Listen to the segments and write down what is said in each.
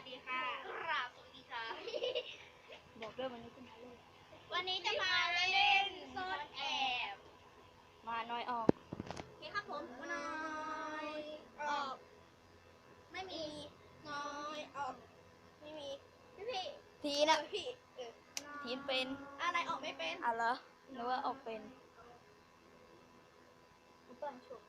วัสดีค่ะกราบสวัสดีค่ะ บอกด้วยวันนี้จะมาเล่นวันนี้จะมาเล่นซ่อนแอบ มาน้อยออกนี่ครับผมน้อยออก ไม่มีน้อยออก ไม่มี พี่พี่ทีเอนะอพี่เออทีนเป็นอะไรออกไม่เป็นอะเหรอหรือว่าออกเป็นเปิดฉุก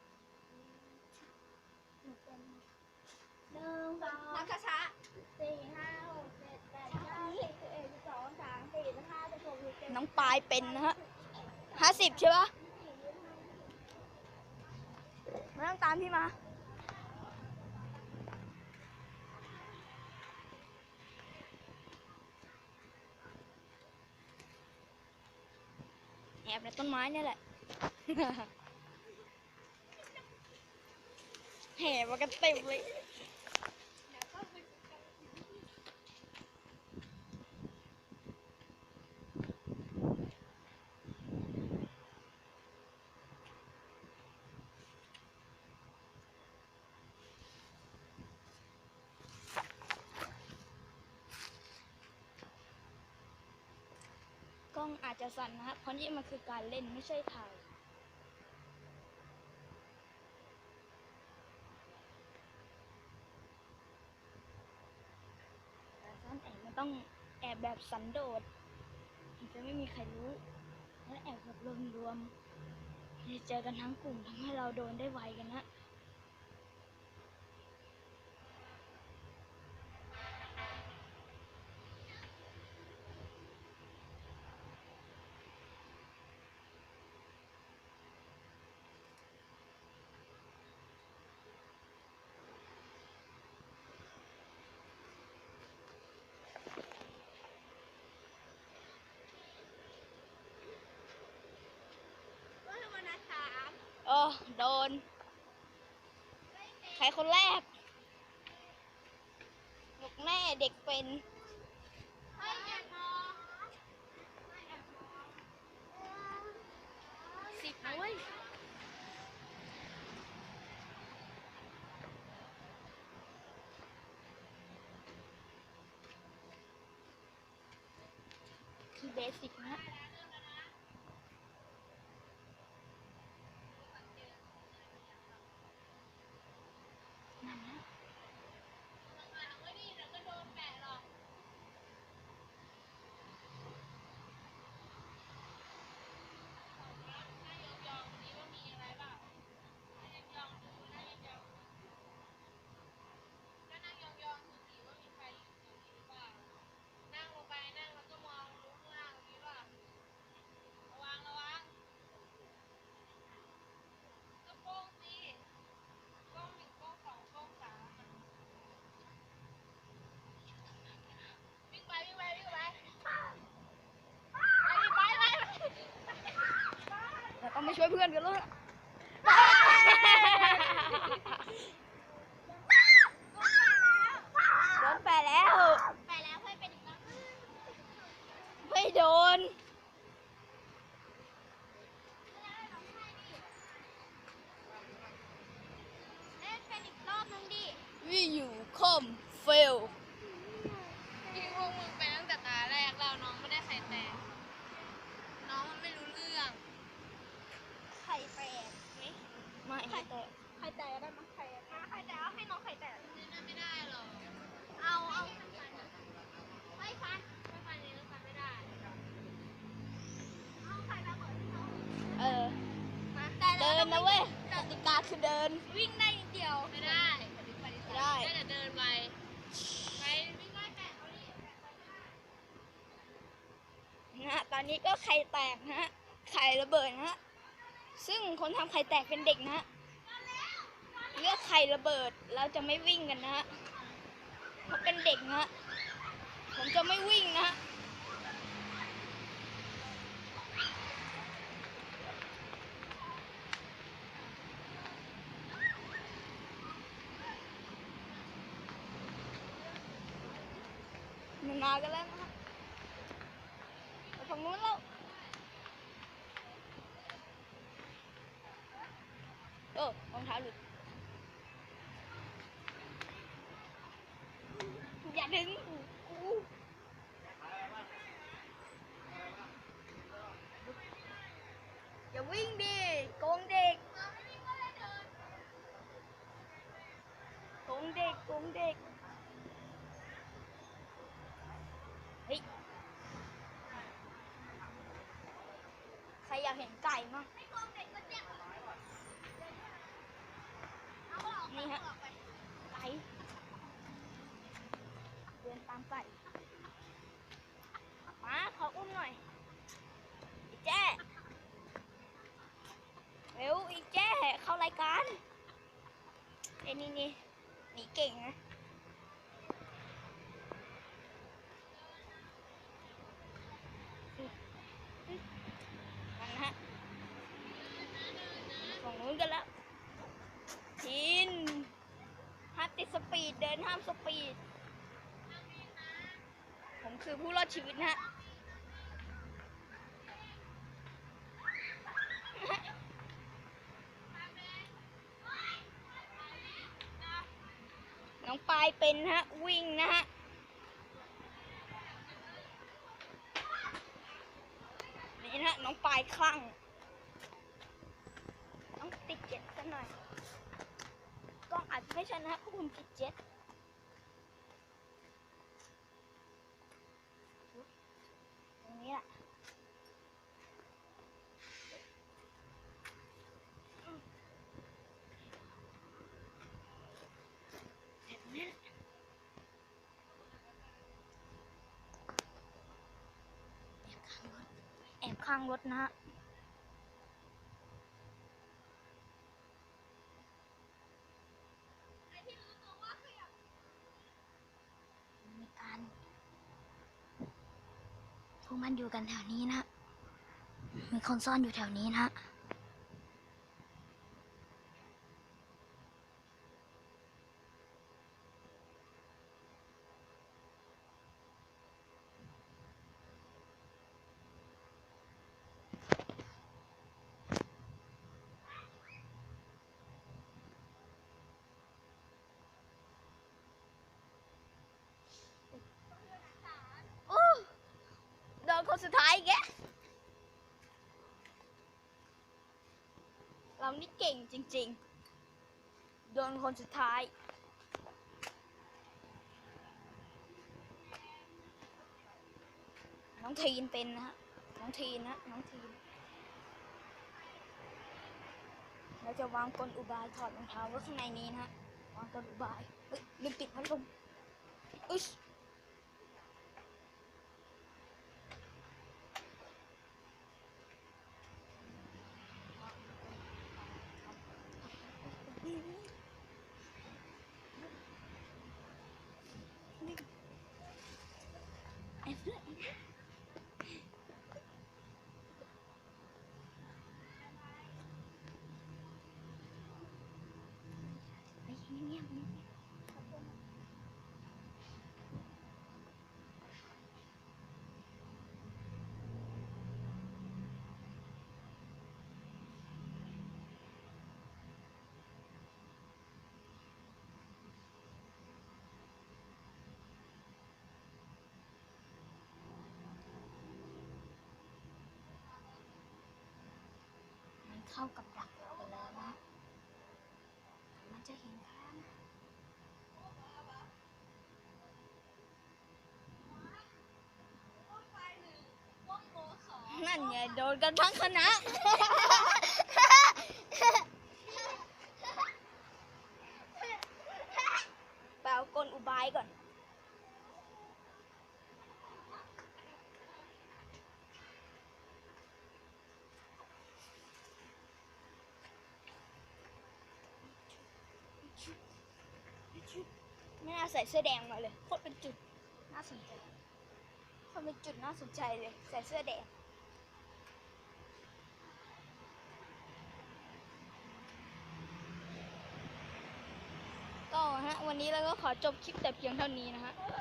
หนึ่งสองนับช้าๆสี่ห้าหกเจ็ดแปดเก้าสิบสิบเอ็ดสิบสองสามสี่สิบห้าสิบหกสิบเจ็ดน้องปลายเป็นนะฮะห้าสิบใช่ปะไม่ต้องตามพี่มา แอบในต้นไม้เนี่ยแหละ แห่มากันเต็มเลย ล้องอาจจะสั่นนะครับเพราะนี่มันคือการเล่นไม่ใช่ถ่ายแต่ซ่อนแอบมันต้องแอบแบบสันโดษจะไม่มีใครรู้ และแอบแบบรวมๆจะเจอกันทั้งกลุ่มทำให้เราโดนได้ไวกันนะ ก็คือวันนัดถาม เออ โดน ใครคนแรกบอกแน่เด็กเป็นสิบเว้ยคือเบสิกนะนั่นนะเราต้อง ไปช่วยเพื่อนกันแล้วล่ะโดนแปะแล้ว ไปแล้วเพื่อนเป็นอีกแล้วไม่โดน เล่นเป็นอีกรอบนึงดิ วิอยู่คอมเฟล ที่พวกมึงไปตั้งแต่ตาแรกแล้วน้องไม่ได้ใครแตกน้องมันไม่รู้เรื่อง ไข่แตกไหม ไม่แต่ไข่แตกได้มั้ยไข่ไข่แตกเอาให้น้องไข่แตกนี่น่าไม่ได้หรอกเอาเอาไม่ฟันไม่ฟันนี้ฟันไม่ได้เอาไข่ระเบิดให้น้องเออมาเดินนะเว้ยกติกาคือเดิน วิ่งได้นิดเดียวไม่ได้ไม่ได้แต่เดินไปไปวิ่งไล่แปะเขาดินะฮะตอนนี้ก็ไข่แตกนะฮะไข่ระเบิดนะฮะซึ่งคนทำไข่แตกเป็นเด็กนะฮะ เลือกไข่ระเบิด เราจะไม่วิ่งกันนะฮะเพราะเป็นเด็กนะฮะผมจะไม่วิ่งนะฮะมันมากันแล้วนะฮะไปฝั่งนู้นแล้วเออรองเท้าหลุดยัน ดึงกูอย่าวิ่งดิโกงเด็กโกง เด็กโกงเด็ก เฮ้ย ใครอยากเห็นไก่มั้งนี่ฮะ ไก่ เดินตามไก่ มาขออุ้มหน่อยอีแจ้เร็วอีแจ้เข้ารายการเอ้นี่นี่ นีเก่งนะนั่นนะฮะฝั่งนู้นกันแล้วทินห้ามติดสปีดเดินห้ามสปีด ผมคือผู้รอดชีวิตนะฮะ น้องปายเป็นฮะ วิ่งนะฮะนี่นะน้องปายคลั่งต้องติดเจ็ดกันหน่อยกล้องอาจจะไม่ชนะพราะผมติดเจ็ดตรงนี้แหละแบบนี้แหละแอบ ข้างรถนะฮะมีการพวกมันอยู่กันแถวนี้นะ มีคนซ่อนอยู่แถวนี้นะ สุดท้ายแกเรานี่เก่งจริง ๆ โดนคนสุดท้าย น้องทีนเป็นนะฮะ น้องทีนนะ น้องทีน เราจะวางกลอุบายถอดรองเท้าไว้ข้างในนี้นะฮะ วางกลอุบาย เฮ้ยลืมปิดพัดลมอึช ไอ้เพื่อนไปเงียบๆเงียบมัน เข้ากับดักเราไปแล้วนะ มันจะเห็นข้างนั่นไงโดนกันทั้งคณะ เปล่ากลอุบายก่อน ไม่น่าใส่เสื้อแดงมาเลยโคตรเป็นจุดน่าสนใจโคนเป็นจุดน่าสนใจเลย ใส่เสื้อแดงก็ฮะวันนี้เราก็ขอจบคลิปแต่เพียงเท่านี้นะฮะ